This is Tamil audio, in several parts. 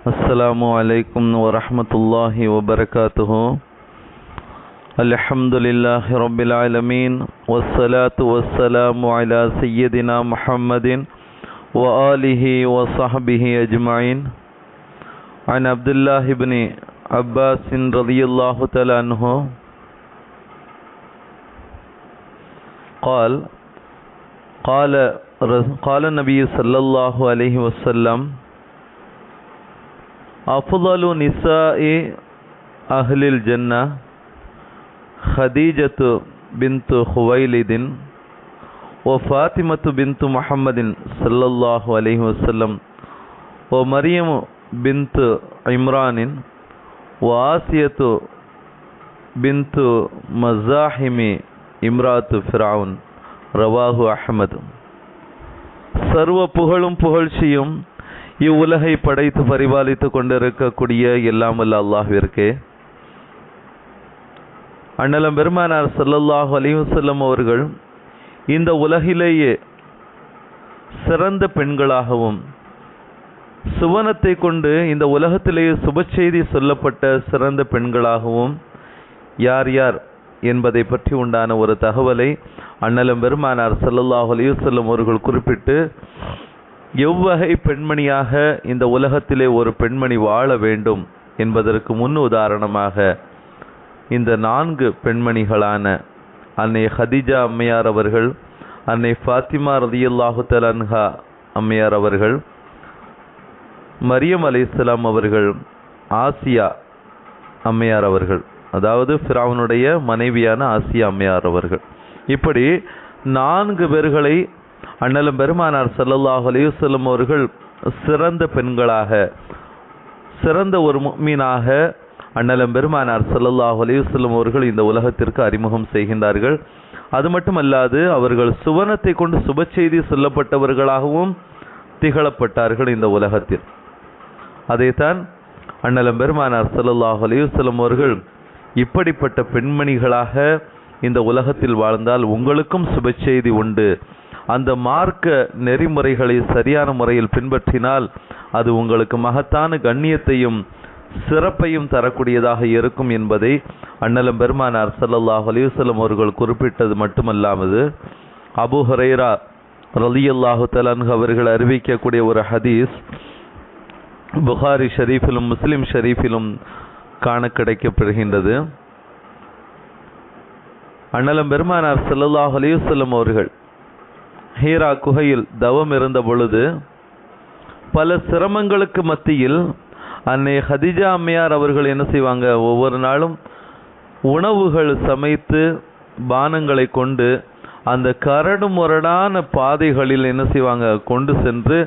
السلام عليكم ورحمة الله وبركاته. الحمد لله رب العالمين والصلاة والسلام على سيدنا محمد وآله وصحبه أجمعين. عن عبد الله بن عباس رضي الله تعالى عنه قال قال قال النبي صلى الله عليه وسلم அஃலு நிசாஇ அஹ்லில் ஜன்னா ஹதீஜத்து பின்து ஹுவைலிதின் ஓ ஃபாத்திமத்து பின்து முஹம்மதின் சல்லல்லாஹு அலஹி வசல்லம் ஓ மரியம் பின்து இம்ரானின் ஓ ஆசியத்து பின்து மசாஹிமி இம்ராத்து ஃபிரவுன் ரவாஹு அஹமது சர்வ புகழும் புகழ்ச்சியும் இவ்வுலகை படைத்து பரிபாலித்து கொண்டிருக்கக்கூடிய எல்லாமல்ல அல்லாஹ்விற்கே. அண்ணலம் பெருமானார் சல்லல்லாஹு அலிவசல்லம் அவர்கள் இந்த உலகிலேயே சிறந்த பெண்களாகவும் சுவனத்தை கொண்டு இந்த உலகத்திலேயே சுபச்செய்தி சொல்லப்பட்ட சிறந்த பெண்களாகவும் யார் யார் என்பதை பற்றி உண்டான ஒரு தகவலை அண்ணலம் பெருமானார் சல்லல்லாஹு அலிவசல்லம் அவர்கள் குறிப்பிட்டு எவ்வகை பெண்மணியாக இந்த உலகத்திலே ஒரு பெண்மணி வாழ வேண்டும் என்பதற்கு முன் உதாரணமாக இந்த நான்கு பெண்மணிகளான அன்னை ஹதிஜா அம்மையார் அவர்கள் அன்னை ஃபாத்திமா ரதியல்லாஹு தலன்ஹா அம்மையார் அவர்கள் மரியம் அலைஹிஸ்ஸலாம் அவர்கள் ஆசியா அம்மையார் அவர்கள் அதாவது ஃபிராவனுடைய மனைவியான ஆசியா அம்மையார் அவர்கள். இப்படி நான்கு பேர்களை அண்ணலும் பெருமானார் ஸல்லல்லாஹு அலையுசல்லம் அவர்கள் சிறந்த பெண்களாக சிறந்த ஒரு மீனாக அண்ணலம் பெருமானார் ஸல்லல்லாஹு அலையுசல்லம் அவர்கள் இந்த உலகத்திற்கு அறிமுகம் செய்கின்றார்கள். அது மட்டுமல்லாது அவர்கள் சுவனத்தை கொண்டு சுப செய்தி சொல்லப்பட்டவர்களாகவும் திகழப்பட்டார்கள் இந்த உலகத்தில். அதைத்தான் அண்ணலம் பெருமானார் ஸல்லல்லாஹு அலையுசல்லம் அவர்கள் இப்படிப்பட்ட பெண்மணிகளாக இந்த உலகத்தில் வாழ்ந்தால் உங்களுக்கும் சுப செய்தி உண்டு. அந்த மார்க்க நெறிமுறைகளை சரியான முறையில் பின்பற்றினால் அது உங்களுக்கு மகத்தான கண்ணியத்தையும் சிறப்பையும் தரக்கூடியதாக இருக்கும் என்பதை அண்ணலம் பெருமானார் சல்லல்லாஹ் அலைஹி அவர்கள் குறிப்பிட்டது மட்டுமல்லாமது அபு ஹரேரா ரலியல்லாஹு தலான்ஹு அவர்கள் அறிவிக்கக்கூடிய ஒரு ஹதீஸ் புகாரி ஷரீஃபிலும் முஸ்லிம் ஷரீஃபிலும் காண கிடைக்கப்படுகின்றது. அண்ணலம் பெருமானார் சல்லல்லாஹ் அலிவசல்லம் அவர்கள் ஹீரா குகையில் தவம் இருந்த பொழுது பல சிரமங்களுக்கு மத்தியில் அன்னை ஹதிஜா அம்மையார் அவர்கள் என்ன செய்வாங்க? ஒவ்வொரு நாளும் உணவுகள் சமைத்து பானங்களை கொண்டு அந்த கரடு முரடான பாதைகளில் என்ன செய்வாங்க? கொண்டு சென்று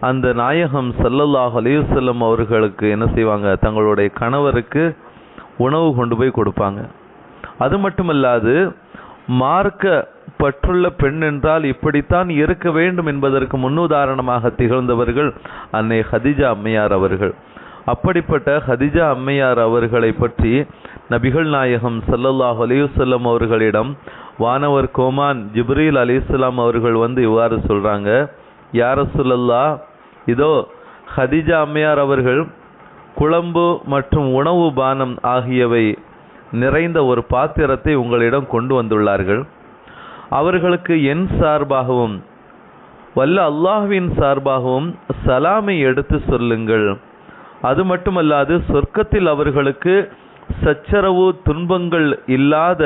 அந்த நாயகம் சல்லல்லாஹ் அலையுசல்லம் அவர்களுக்கு என்ன செய்வாங்க? தங்களுடைய கணவருக்கு உணவு கொண்டு போய் கொடுப்பாங்க. அது மட்டுமல்லாது மார்க்க பற்றுள்ள பெண் என்றால் இப்படித்தான் இருக்க வேண்டும் என்பதற்கு முன்னுதாரணமாக திகழ்ந்தவர்கள் அன்னை ஹதிஜா அம்மையார் அவர்கள். அப்படிப்பட்ட ஹதிஜா அம்மையார் அவர்களை பற்றி நபிகள் நாயகம் சல்லல்லாஹ் அலிவசல்லம் அவர்களிடம் வானவர் கோமான் ஜிப்ரீல் அலிஸ்லாம் அவர்கள் வந்து இவ்வாறு சொல்கிறாங்க யார சொல்லல்லா இதோ ஹதிஜா அம்மையார் அவர்கள் குழம்பு மற்றும் உணவு பானம் ஆகியவை நிறைந்த ஒரு பாத்திரத்தை உங்களிடம் கொண்டு வந்துள்ளார்கள். அவர்களுக்கு என் சார்பாகவும் வல்ல அல்லாஹுவின் சார்பாகவும் சலாமை எடுத்து சொல்லுங்கள். அது மட்டுமல்லாது சொர்க்கத்தில் அவர்களுக்கு சச்சரவு துன்பங்கள் இல்லாத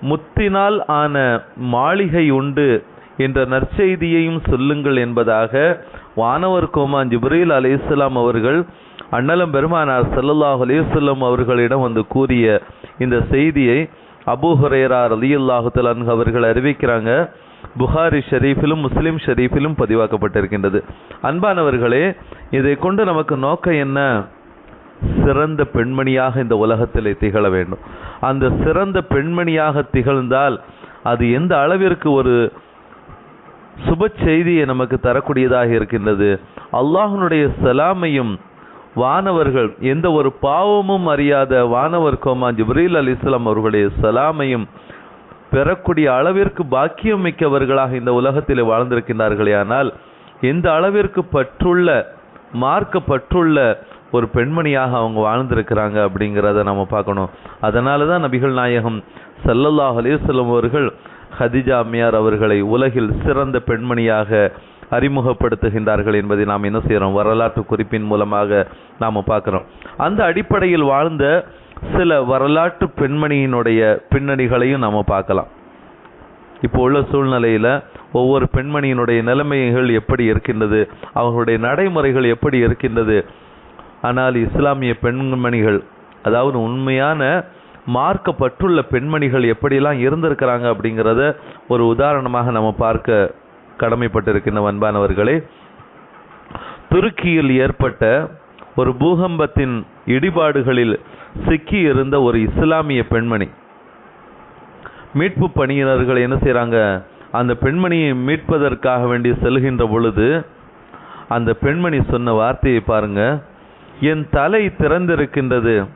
முத்தினால் ஆன மாளிகை உண்டு என்ற நற்செய்தியையும் சொல்லுங்கள் என்பதாக வானவர் கோமான் ஜிப்ரீல் அலைஹிஸ்ஸலாம் அவர்கள் அண்ணலம் பெருமானார் ஸல்லல்லாஹு அலைஹி அவர்களிடம் வந்து கூறிய இந்த செய்தியை அபூ ஹுரைரா ரலியல்லாஹு தஆலா அவர்கள் அறிவிக்கிறாங்க. புகாரி ஷெரீஃபிலும் முஸ்லீம் ஷெரீஃபிலும் பதிவாக்கப்பட்டிருக்கின்றது. அன்பானவர்களே இதை கொண்டு நமக்கு நோக்கம் என்ன? சிறந்த பெண்மணியாக இந்த உலகத்தில் திகழ வேண்டும். அந்த சிறந்த பெண்மணியாக திகழ்ந்தால் அது எந்த அளவிற்கு ஒரு சுப செய்தியை நமக்கு தரக்கூடியதாக இருக்கின்றது? அல்லாஹனுடைய சலாமையும் வானவர்கள் எந்த ஒரு பாவமும் அறியாத வானவர் கோமா ஜிப்ரீல் அலி இஸ்லாம் அவர்களுடைய சலாமையும் பெறக்கூடிய அளவிற்கு பாக்கியம் மிக்கவர்களாக இந்த உலகத்தில் வாழ்ந்திருக்கின்றார்களே. ஆனால் எந்த அளவிற்கு பற்றுள்ள மார்க்கப்பற்றுள்ள ஒரு பெண்மணியாக அவங்க வாழ்ந்திருக்கிறாங்க அப்படிங்கிறத நம்ம பார்க்கணும். அதனால தான் நபிகள் நாயகம் சல்லல்லாஹ் அலைஹி அவர்கள் ஹதிஜா அம்மையார் அவர்களை உலகில் சிறந்த பெண்மணியாக அறிமுகப்படுத்துகின்றார்கள் என்பதை நாம் என்ன செய்கிறோம்? வரலாற்று குறிப்பின் மூலமாக நாம் பார்க்குறோம். அந்த அடிப்படையில் வாழ்ந்த சில வரலாற்று பெண்மணியினுடைய பின்னணிகளையும் நாம் பார்க்கலாம். இப்போ உள்ள சூழ்நிலையில் ஒவ்வொரு பெண்மணியினுடைய நிலைமைகள் எப்படி இருக்கின்றது? அவர்களுடைய நடைமுறைகள் எப்படி இருக்கின்றது? ஆனால் இஸ்லாமிய பெண்மணிகள் அதாவது உண்மையான மார்க்கப்பட்டுள்ள பெண்மணிகள் எப்படியெல்லாம் இருந்திருக்கிறாங்க அப்படிங்கிறத ஒரு உதாரணமாக நம்ம பார்க்க கடமைப்பட்டிருக்கின்ற அன்பானவர்களே துருக்கியில் ஏற்பட்ட ஒரு பூகம்பத்தின் இடிபாடுகளில் சிக்கி இருந்த ஒரு இஸ்லாமிய பெண்மணி. மீட்பு பணியினர்கள் என்ன செய்கிறாங்க அந்த பெண்மணியை மீட்பதற்காக வேண்டி செல்கின்ற பொழுது அந்த பெண்மணி சொன்ன வார்த்தையை பாருங்க. என் தலை திறந்திருக்கின்றது.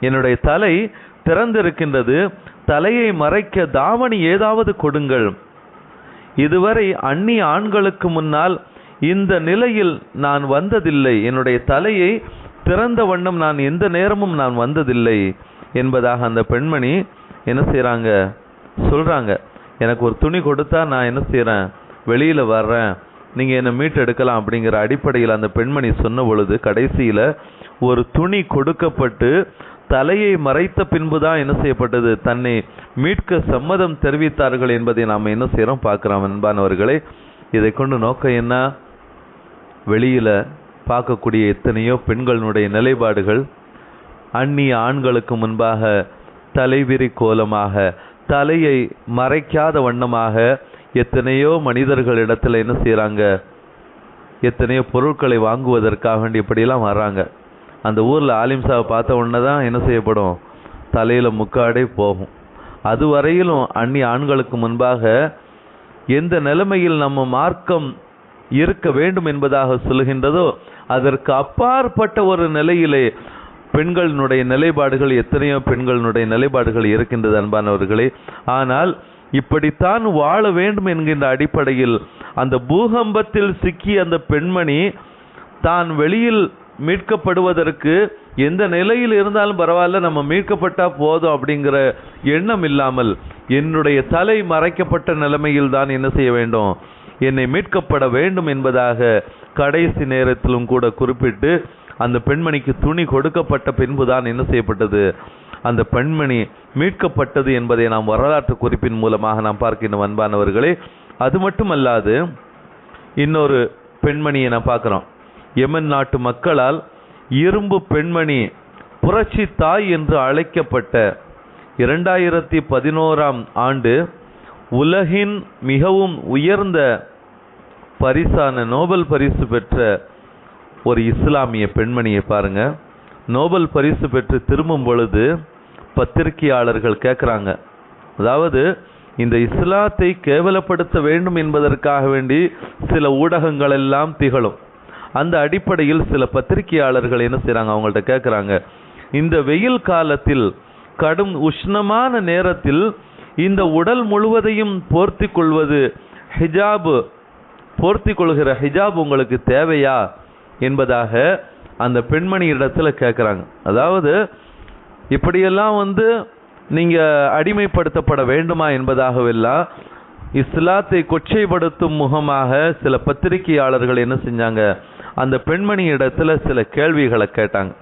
என்னுடைய தலை திறந்திருக்கின்றது. தலையை மறைக்க தாவணி ஏதாவது கொடுங்கள். இதுவரை அந்நிய ஆண்களுக்கு முன்னால் இந்த நிலையில் நான் வந்ததில்லை. என்னுடைய தலையை திறந்த வண்ணம் நான் எந்த நேரமும் நான் வந்ததில்லை என்பதாக அந்த பெண்மணி என்ன செய்கிறாங்க சொல்கிறாங்க எனக்கு ஒரு துணி கொடுத்தா நான் என்ன செய்கிறேன் வெளியில் வர்றேன். நீங்கள் என்னை மீட்டெடுக்கலாம் அப்படிங்கிற அடிப்படையில் அந்த பெண்மணி சொன்ன பொழுது கடைசியில் ஒரு துணி கொடுக்கப்பட்டு தலையை மறைத்த பின்புதான் என்ன செய்யப்பட்டது? தன்னை மீட்க சம்மதம் தெரிவித்தார்கள் என்பதை நாம் என்ன செய்கிறோம் பார்க்குறோம். அன்பானவர்களே இதை கொண்டு நோக்கம் என்ன? வெளியில் பார்க்கக்கூடிய எத்தனையோ பெண்களுடைய நிலைப்பாடுகள் அந்நிய ஆண்களுக்கு முன்பாக தலைவிரி கோலமாக தலையை மறைக்காத வண்ணமாக எத்தனையோ மனிதர்களிடத்துல என்ன செய்கிறாங்க எத்தனையோ பொருட்களை வாங்குவதற்காக வேண்டி இப்படியெல்லாம் வர்றாங்க. அந்த ஊரில் ஆலிம்சாவை பார்த்த உடனே தான் என்ன செய்யப்படும்? தலையில் முக்காடே போகும். அது வரையிலும் அந்நிய ஆண்களுக்கு முன்பாக எந்த நிலைமையில் நம்ம மார்க்கம் இருக்க வேண்டும் என்பதாக சொல்லுகின்றதோ அதற்கு அப்பாற்பட்ட ஒரு நிலையிலே பெண்களினுடைய நிலைப்பாடுகள் எத்தனையோ பெண்களினுடைய நிலைப்பாடுகள் இருக்கின்றது அன்பானவர்களே. ஆனால் இப்படித்தான் வாழ வேண்டும் என்கின்ற அடிப்படையில் அந்த பூகம்பத்தில் சிக்கிய அந்த பெண்மணி தான் வெளியில் மீட்கப்படுவதற்கு எந்த நிலையில் இருந்தாலும் பரவாயில்ல நம்ம மீட்கப்பட்டால் போதும் அப்படிங்கிற எண்ணம் இல்லாமல் என்னுடைய தலை மறைக்கப்பட்ட நிலைமையில் தான் என்ன செய்ய வேண்டும்? என்னை மீட்கப்பட வேண்டும் என்பதாக கடைசி நேரத்திலும் கூட குறிப்பிட்டு அந்த பெண்மணிக்கு துணி கொடுக்கப்பட்ட பின்புதான் என்ன செய்யப்பட்டது? அந்த பெண்மணி மீட்கப்பட்டது என்பதை நாம் வரலாற்று குறிப்பின் மூலமாக நாம் பார்க்கின்ற அன்பானவர்களே. அது மட்டுமல்லாது இன்னொரு பெண்மணியை நான் பார்க்குறோம். யமன் நாட்டு மக்களால் இரும்பு பெண்மணி புரட்சி தாய் என்று அழைக்கப்பட்ட இரண்டாயிரத்தி பதினோராம் ஆண்டு உலகின் மிகவும் உயர்ந்த பரிசான நோபல் பரிசு பெற்ற ஒரு இஸ்லாமிய பெண்மணியை பாருங்க. நோபல் பரிசு பெற்று திரும்பும் பொழுது பத்திரிகையாளர்கள் கேட்குறாங்க அதாவது இந்த இஸ்லாத்தை கேவலப்படுத்த வேண்டும் என்பதற்காக வேண்டி சில ஊடகங்கள் எல்லாம் திகழும். அந்த அடிப்படையில் சில பத்திரிகையாளர்கள் என்ன செய்கிறாங்க அவங்கள்ட்ட கேட்குறாங்க இந்த வெயில் காலத்தில் கடும் உஷ்ணமான நேரத்தில் இந்த உடல் முழுவதையும் போர்த்தி கொள்வது ஹிஜாபு போர்த்தி கொள்கிற ஹிஜாப் உங்களுக்கு தேவையா? என்பதாக அந்த பெண்மணி இடத்துல கேட்குறாங்க அதாவது இப்படியெல்லாம் வந்து நீங்கள் அடிமைப்படுத்தப்பட வேண்டுமா என்பதாகவெல்லாம் இஸ்லாத்தை கொச்சைப்படுத்தும் முகமாக சில பத்திரிகையாளர்கள் என்ன செஞ்சாங்க? அந்த பெண்மணி இடத்துல சில கேள்விகளை கேட்டாங்க.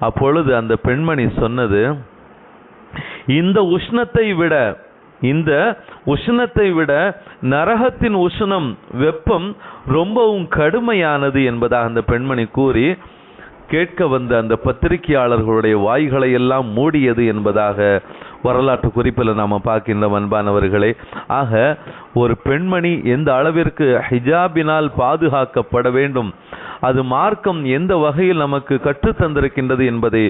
அப்பொழுது அந்த பெண்மணி சொன்னது இந்த உஷ்ணத்தை விட இந்த உஷ்ணத்தை விட நரகத்தின் உஷ்ணம் வெப்பம் ரொம்பவும் கடுமையானது என்பதாக அந்த பெண்மணி கூறி கேட்க வந்த அந்த பத்திரிகையாளர்களுடைய வாய்களை எல்லாம் மூடியது என்பதாக வரலாற்று குறிப்பில் நாம் பார்க்கின்ற அன்பானவர்களே ஆக ஒரு பெண்மணி எந்த அளவிற்கு ஹிஜாபினால் பாதுகாக்கப்பட வேண்டும் அது மார்க்கம் எந்த வகையில் நமக்கு கற்றுத் தந்திருக்கின்றது என்பதை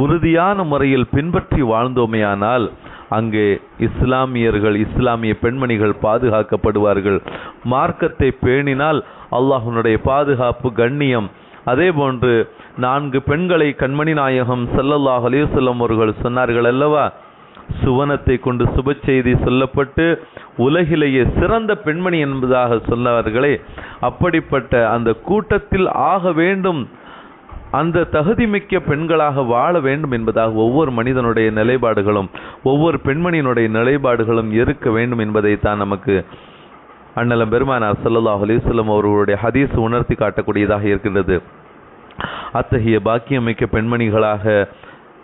உறுதியான முறையில் பின்பற்றி வாழ்ந்தோமேயானால் அங்கே இஸ்லாமியர்கள் இஸ்லாமிய பெண்மணிகள் பாதுகாக்கப்படுவார்கள். மார்க்கத்தை பேணினால் அல்லாஹனுடைய பாதுகாப்பு கண்ணியம். அதே போன்று நான்கு பெண்களை கண்மணி நாயகம் செல்லல்லாஹ் அலிவசல்லம் அவர்கள் சொன்னார்கள் அல்லவா? சுவனத்தை கொண்டு சுப செய்தி சொல்லப்பட்டு உலகிலேயே சிறந்த பெண்மணி என்பதாக சொன்னவர்களே அப்படிப்பட்ட அந்த கூட்டத்தில் ஆக வேண்டும் அந்த தகுதிமிக்க பெண்களாக வாழ வேண்டும் என்பதாக ஒவ்வொரு மனிதனுடைய நிலைப்பாடுகளும் ஒவ்வொரு பெண்மணியினுடைய நிலைப்பாடுகளும் இருக்க வேண்டும் என்பதை தான் நமக்கு அண்ணலம் பெருமானார் ஸல்லல்லாஹு அலிஸ்லம் அவர்களுடைய ஹதீஸ் உணர்த்தி காட்டக்கூடியதாக இருக்கின்றது. அத்தகைய பாக்கியமிக்க பெண்மணிகளாக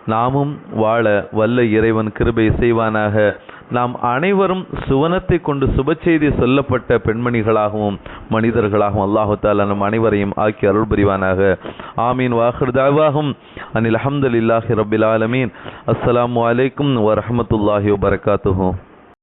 நாமும் வாழ வல்ல இறைவன் கிருபை செய்வானாக. நாம் அனைவரும் சுவனத்தை கொண்டு சுப செய்தி சொல்லப்பட்ட பெண்மணிகளாகவும் மனிதர்களாகவும் அல்லாஹு தாலா நம் அனைவரையும் ஆக்கி அருள் புரிவானாக. ஆமீன். வாஹிருதாவாகும் அனில் அஹமதுல்லாஹி ரபில் ஆலமீன். அஸ்லாம் அலைக்கும் வரமத்துல்லாஹி வபரகாத்துஹு.